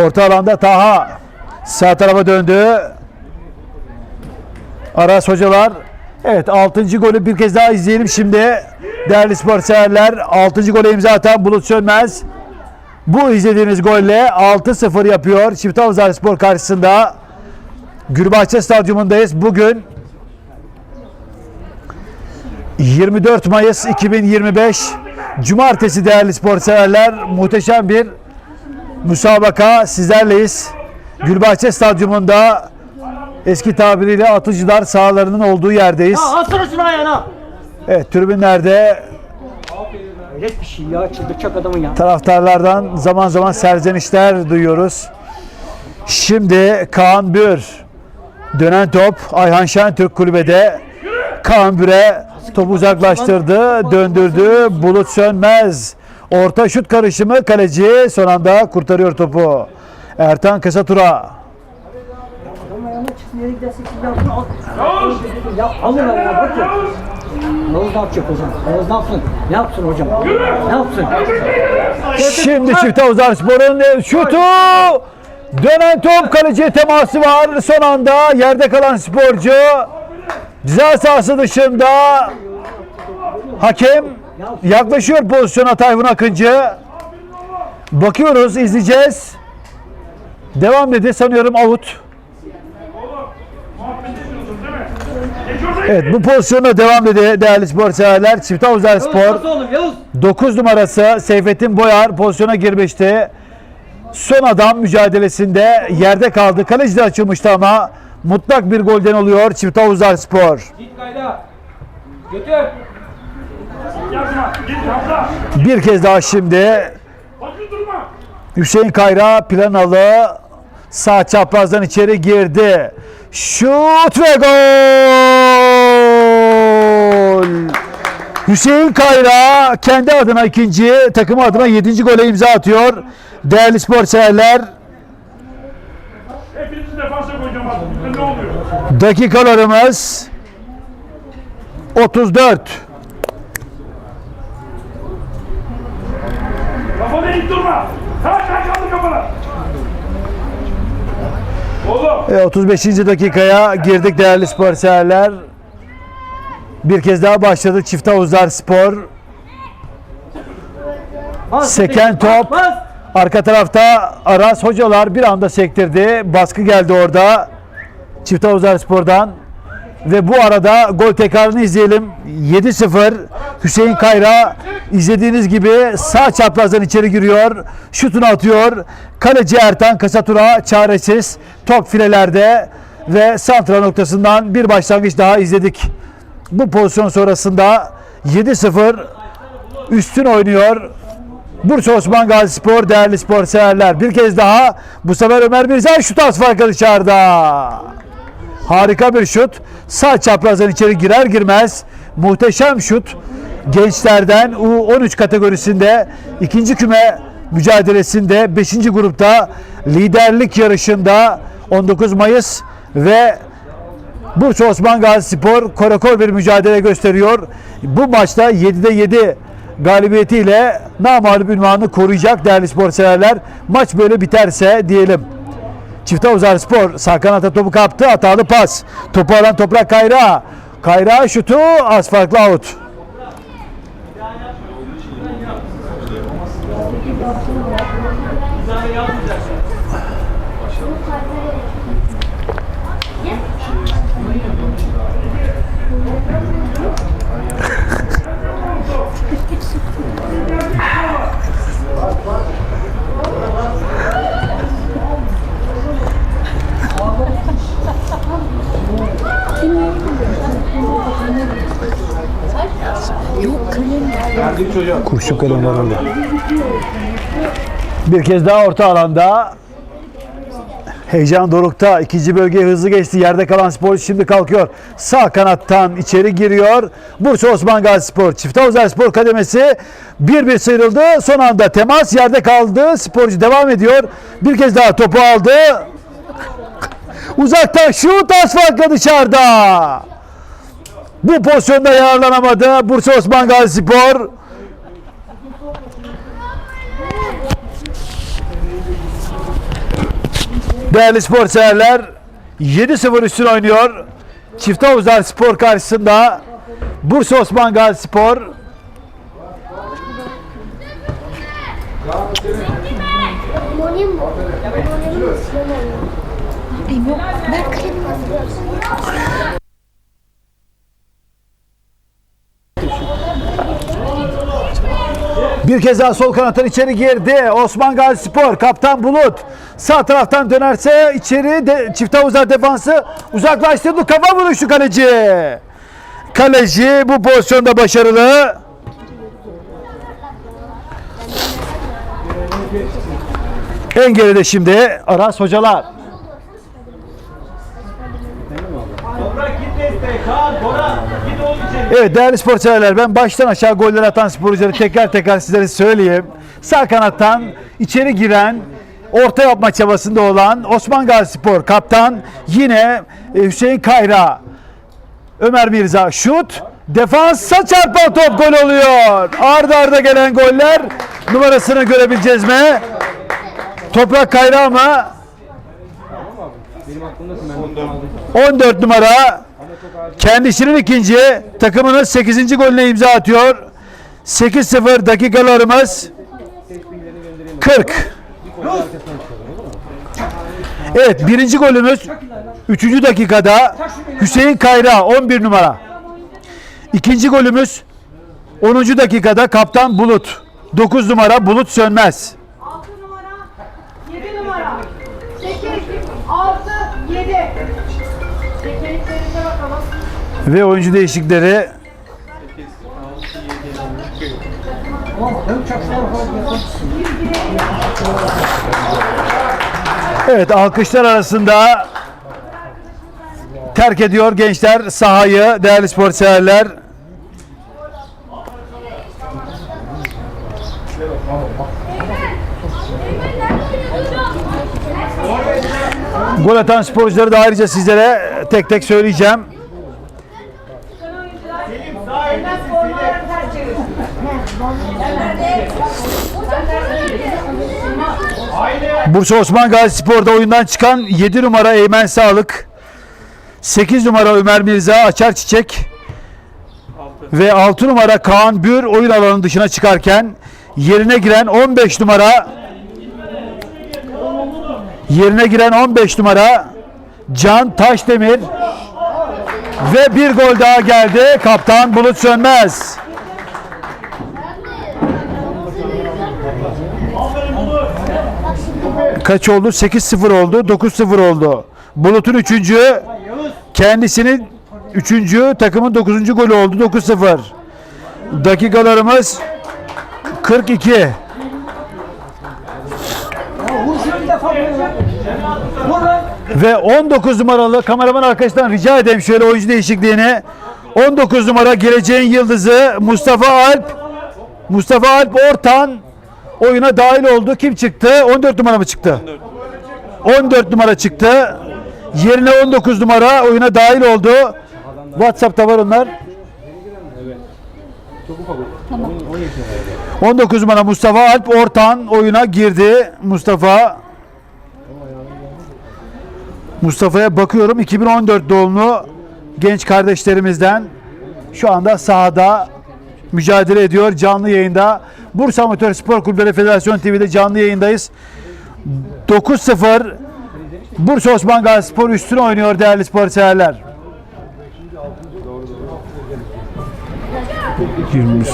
Orta alanda Taha sağ tarafa döndü. Aras hocalar. Evet 6. golü bir kez daha izleyelim şimdi. Değerli spor severler 6. gole imza atan Bulut Sönmez. Bu izlediğiniz golle 6-0 yapıyor. Çift Havuzlar Spor karşısında. Gülbahçe Stadyumundayız. Bugün 24 Mayıs 2025 Cumartesi değerli spor severler. Muhteşem bir müsabaka sizlerleyiz. Gülbahçe Stadyumunda eski tabiriyle atıcılar sahalarının olduğu yerdeyiz. Ya atsana şunu ayağına. Evet tribünlerde Hayret bir şey ya çıldıracak adamın ya. taraftarlardan zaman zaman serzenişler duyuyoruz. Şimdi Kaan Bür dönen top Ayhan Şentürk kulübede Kaan Bür'e topu uzaklaştırdı, döndürdü. Bulut Sönmez orta şut karışımı kaleci son anda kurtarıyor topu. Ertan gidersin şimdi ya. Ya alın ayağına bırak ya. Yavuz ne yapacak hocam? Ne yapsın? Ne yapsın hocam? Ne yapsın? Şimdi çift havuzlar sporun şutu dönen top kaleciye teması var. Son anda yerde kalan sporcu ceza sahası dışında hakem yaklaşıyor pozisyona Tayfun Akıncı. Bakıyoruz izleyeceğiz. Devam dedi sanıyorum out. Evet bu pozisyona devam dedi değerli spor severler. Çift havuzlar spor. nasıl oğlum Yavuz? 9 numarası Seyfettin Boyar pozisyona girmişti. Son adam mücadelesinde yerde kaldı. Kaleci de açılmıştı ama mutlak bir golden oluyor Çift Havuzlar Spor. Git kayda. Götür. Bir kez daha şimdi. Hüseyin Kayra planalı sağ çaprazdan içeri girdi. Şut ve gol! Hüseyin Kayra kendi adına ikinci, takımı adına yedinci gole imza atıyor. Değerli spor severler, dakikalarımız 34. Eğip durma. Kaç kaç kaldı kafana. Oğlum. Ve 35. dakikaya girdik değerli spor severler. Bir kez daha başladı Çift Havuzlar Spor. Seken top. Arka tarafta Aras hocalar bir anda sektirdi. Baskı geldi orada. Çift Havuzlar Spor'dan. Ve bu arada gol tekrarını izleyelim. 7-0 Hüseyin Kayra izlediğiniz gibi sağ çaprazdan içeri giriyor. Şutunu atıyor. Kaleci Ertan Kasatura çaresiz. Top filelerde ve santra noktasından bir başlangıç daha izledik. Bu pozisyon sonrasında 7-0 üstün oynuyor. Bursa Osman Gazi Spor değerli spor severler. Bir kez daha bu sefer Ömer Mirzay şut az farkı dışarıda. Harika bir şut. Sağ çaprazdan içeri girer girmez muhteşem şut. Gençlerden U13 kategorisinde ikinci küme mücadelesinde 5. grupta liderlik yarışında 19 Mayıs ve Bursa Osman Gazi Spor korakor bir mücadele gösteriyor. Bu maçta 7'de 7 galibiyetiyle namağlup ünvanını koruyacak değerli spor severler. Maç böyle biterse diyelim. Çift Havuzlar Spor sağ kanata topu kaptı. Hatalı pas. Topu alan Toprak Kayra. Kayra şutu az farklı out. Kurşun kalem var orada. Bir kez daha orta alanda. Heyecan dorukta. ikinci bölgeye hızlı geçti. Yerde kalan spor şimdi kalkıyor. Sağ kanattan içeri giriyor. Bursa Osman Gazi Spor. Çift Havuzlar Spor kademesi 1-1 sıyrıldı. Son anda temas yerde kaldı. Sporcu devam ediyor. Bir kez daha topu aldı. Uzaktan şut az farkla dışarıda. Bu pozisyonda yararlanamadı. Bursa Osman Gazi Spor. Değerli spor severler 7-0 üstün oynuyor. Çift Havuzlar Spor karşısında Bursa Osman Gazi Spor bir kez daha sol kanattan içeri girdi. Osman Gazi Spor kaptan Bulut sağ taraftan dönerse içeri de çift havuzlar defansı uzaklaştırdı. Kafa vuruşu kaleci. Kaleci bu pozisyonda başarılı. En geride şimdi Aras hocalar. Evet değerli spor severler ben baştan aşağı goller atan sporcuları tekrar tekrar sizlere söyleyeyim. Sağ kanattan içeri giren orta yapma çabasında olan Osman Gazi Spor kaptan yine e, Hüseyin Kayra Ömer Mirza şut defansa çarpan top gol oluyor. Arda arda gelen goller numarasını görebileceğiz mi? Toprak Kayra mı? 14 numara kendisinin ikinci takımının 8. golüne imza atıyor. 8-0 dakikalarımız 40. Evet birinci golümüz 3. dakikada Hüseyin Kayra 11 numara. İkinci golümüz 10. dakikada Kaptan Bulut 9 numara Bulut Sönmez. Ve oyuncu değişikleri Evet alkışlar arasında terk ediyor gençler sahayı değerli spor severler. Gol atan sporcuları da ayrıca sizlere tek tek söyleyeceğim. Bursa Osman Gazi Spor'da oyundan çıkan 7 numara Eymen Sağlık, 8 numara Ömer Mirza Açar Çiçek ve 6 numara Kaan Bür oyun alanının dışına çıkarken yerine giren 15 numara yerine giren 15 numara Can Taşdemir ve bir gol daha geldi. Kaptan Bulut Sönmez. Kaç oldu? 8-0 oldu. 9-0 oldu. Bulut'un 3. Kendisinin 3. takımın 9. golü oldu. 9-0. Dakikalarımız 42. Ya vur şunu bir defa vur lan. Vur lan. Ve 19 numaralı kameraman arkadaştan rica edeyim şöyle oyuncu değişikliğini. 19 numara geleceğin yıldızı Mustafa Alp. Mustafa Alp Ortan oyuna dahil oldu. Kim çıktı? 14 numara mı çıktı? 14 numara çıktı. Yerine 19 numara oyuna dahil oldu. WhatsApp'ta var onlar. 19 numara Mustafa Alp Ortan oyuna girdi. Mustafa Mustafa'ya bakıyorum 2014 doğumlu genç kardeşlerimizden şu anda sahada mücadele ediyor canlı yayında. Bursa Amatör Spor Kulüpleri Federasyon TV'de canlı yayındayız. 9-0 Bursa Osman Gazi Spor üstüne oynuyor değerli spor severler. Girmiş.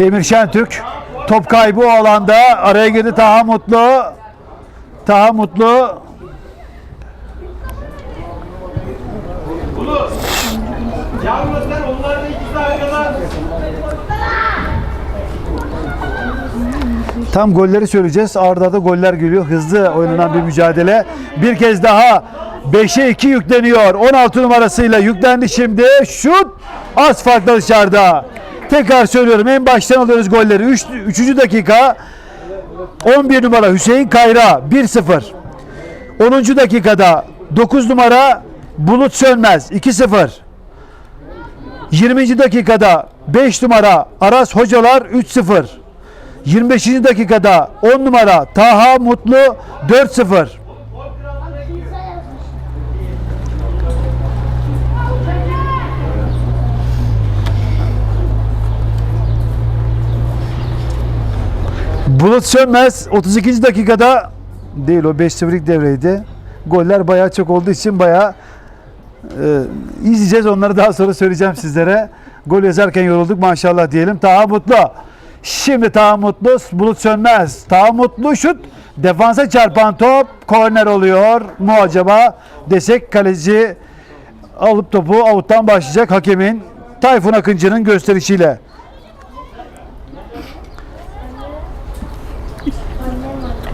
Emir Şentürk top kaybı o alanda araya girdi Taha Mutlu. Taha Mutlu Yalnızlar Tam golleri söyleyeceğiz. Arda arda goller geliyor. Hızlı oynanan bir mücadele. Bir kez daha 5'e 2 yükleniyor. 16 numarasıyla yüklendi şimdi. Şut az farklı dışarıda. Tekrar söylüyorum en baştan alıyoruz golleri. 3. 3. dakika 11 numara Hüseyin Kayra 1-0. 10. dakikada 9 numara Bulut Sönmez 2-0. 20. dakikada 5 numara Aras Hocalar 3-0. 25. dakikada 10 numara Taha Mutlu 4-0. Bulut Sönmez 32. dakikada değil o 5-0'lik devreydi. Goller bayağı çok olduğu için bayağı e, izleyeceğiz. Onları daha sonra söyleyeceğim sizlere. Gol yazarken yorulduk maşallah diyelim. Taha Mutlu. Şimdi Taha Mutlu, Bulut Sönmez. Taha şut. Defansa çarpan top korner oluyor mu acaba desek kaleci alıp topu avuttan başlayacak hakemin Tayfun Akıncı'nın gösterişiyle.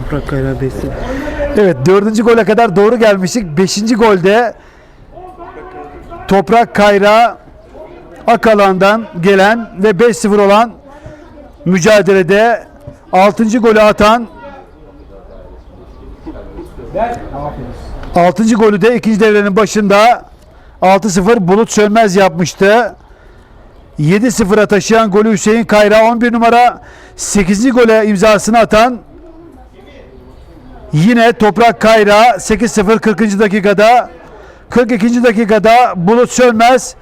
Toprak kaynağı besi. Evet dördüncü gole kadar doğru gelmiştik. Beşinci golde Toprak Kayra Akalan'dan gelen ve 5-0 olan mücadelede 6. golü atan 6. golü de ikinci devrenin başında 6-0 Bulut Sönmez yapmıştı. 7-0'a taşıyan golü Hüseyin Kayra 11 numara 8. gole imzasını atan Yine Toprak Kayra 8-0 40. dakikada 42. dakikada Bulut Sönmez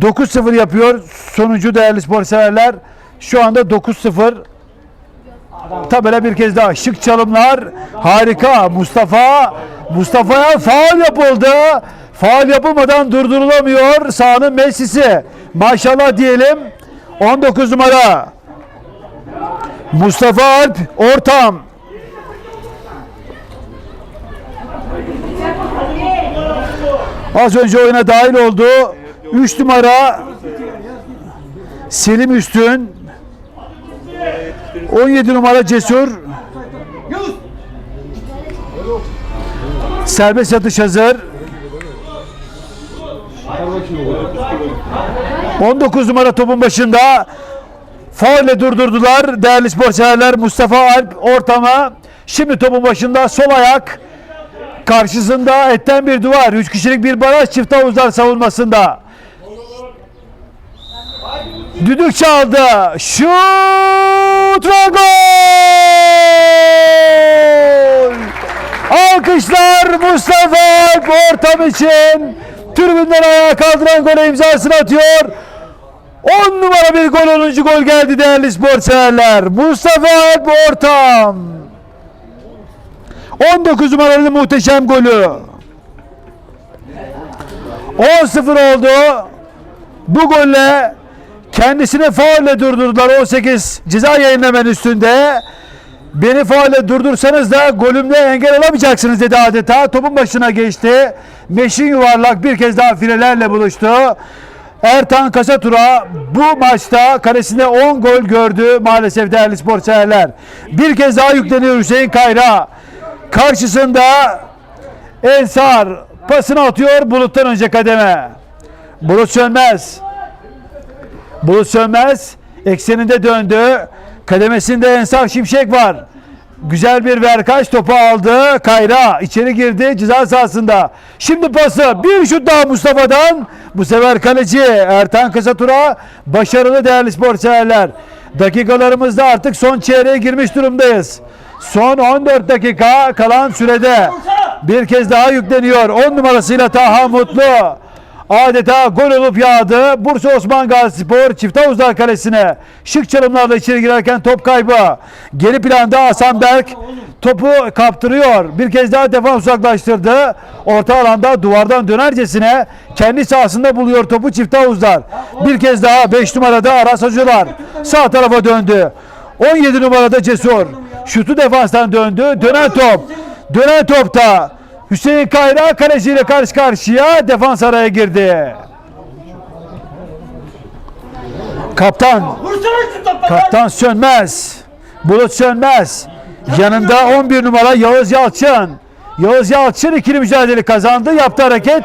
9-0 yapıyor. Sonucu değerli spor severler. Şu anda 9-0 tabela bir kez daha. Şık çalımlar. Harika. Mustafa Mustafa'ya faul yapıldı. Faul yapılmadan durdurulamıyor sahanın Messi'si. Maşallah diyelim. 19 numara. Mustafa Alp ortam. Az önce oyuna dahil oldu. 3 numara. Selim Üstün 17 numara Cesur. Serbest atış hazır. 19 numara topun başında. Faulle durdurdular değerli spor severler Mustafa Alp ortama. Şimdi topun başında sol ayak. Karşısında etten bir duvar. Üç kişilik bir baraj çift havuzlar savunmasında. Düdük çaldı. Şut ve gol! Alkışlar Mustafa ortam için. Tribünden ayağa kaldıran gole imzasını atıyor. 10 numara bir gol 10. gol geldi değerli spor severler. Mustafa Alp ortam. 19 numaralı muhteşem golü. 10-0 oldu. Bu golle kendisini faulle durdurdular 18 ceza yayınlamen üstünde. Beni faulle durdursanız da golümle engel olamayacaksınız dedi adeta. Topun başına geçti. Meşin yuvarlak bir kez daha filelerle buluştu. Ertan Kasatura bu maçta kalesinde 10 gol gördü maalesef değerli spor severler. Bir kez daha yükleniyor Hüseyin Kayra. Karşısında Ensar pasını atıyor Bulut'tan önce kademe. Bulut Sönmez. Bulut Sönmez ekseninde döndü. Kademesinde Ensar Şimşek var. Güzel bir verkaç topu aldı. Kayra içeri girdi ceza sahasında. Şimdi pası bir şut daha Mustafa'dan. Bu sefer kaleci Ertan Kısatura başarılı değerli spor severler. Dakikalarımızda artık son çeyreğe girmiş durumdayız. Son 14 dakika kalan sürede bir kez daha yükleniyor. 10 numarasıyla Taha Mutlu. Adeta gol olup yağdı. Bursa Osman Gazi Spor çift havuzlar kalesine. Şık çalımlarla içeri girerken top kaybı. Geri planda Hasan Berk topu kaptırıyor. Bir kez daha defans uzaklaştırdı. Orta alanda duvardan dönercesine kendi sahasında buluyor topu çift havuzlar. Bir kez daha 5 numarada Aras Hocalar sağ tarafa döndü. 17 numarada Cesur. Şutu defanstan döndü. Dönen top. Dönen topta Hüseyin Kayra kaleciyle karşı karşıya defans araya girdi. Kaptan. Kaptan Sönmez. Bulut Sönmez. Yanında 11 numara Yağız Yalçın. Yağız Yalçın ikili mücadele kazandı. Yaptı hareket.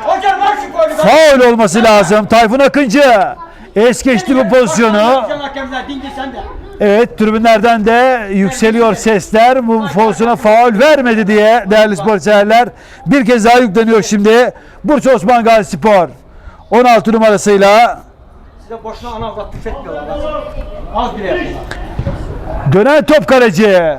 Faul olması lazım. Tayfun Akıncı. Es geçti bu pozisyonu. Evet tribünlerden de yükseliyor sesler. Bu pozisyona faul vermedi diye değerli spor severler. Bir kez daha yükleniyor şimdi. Bursa Osman Gazi Spor. 16 numarasıyla Size boşuna ana avrat tüfetmiyorlar. Az bile dönen top kaleci.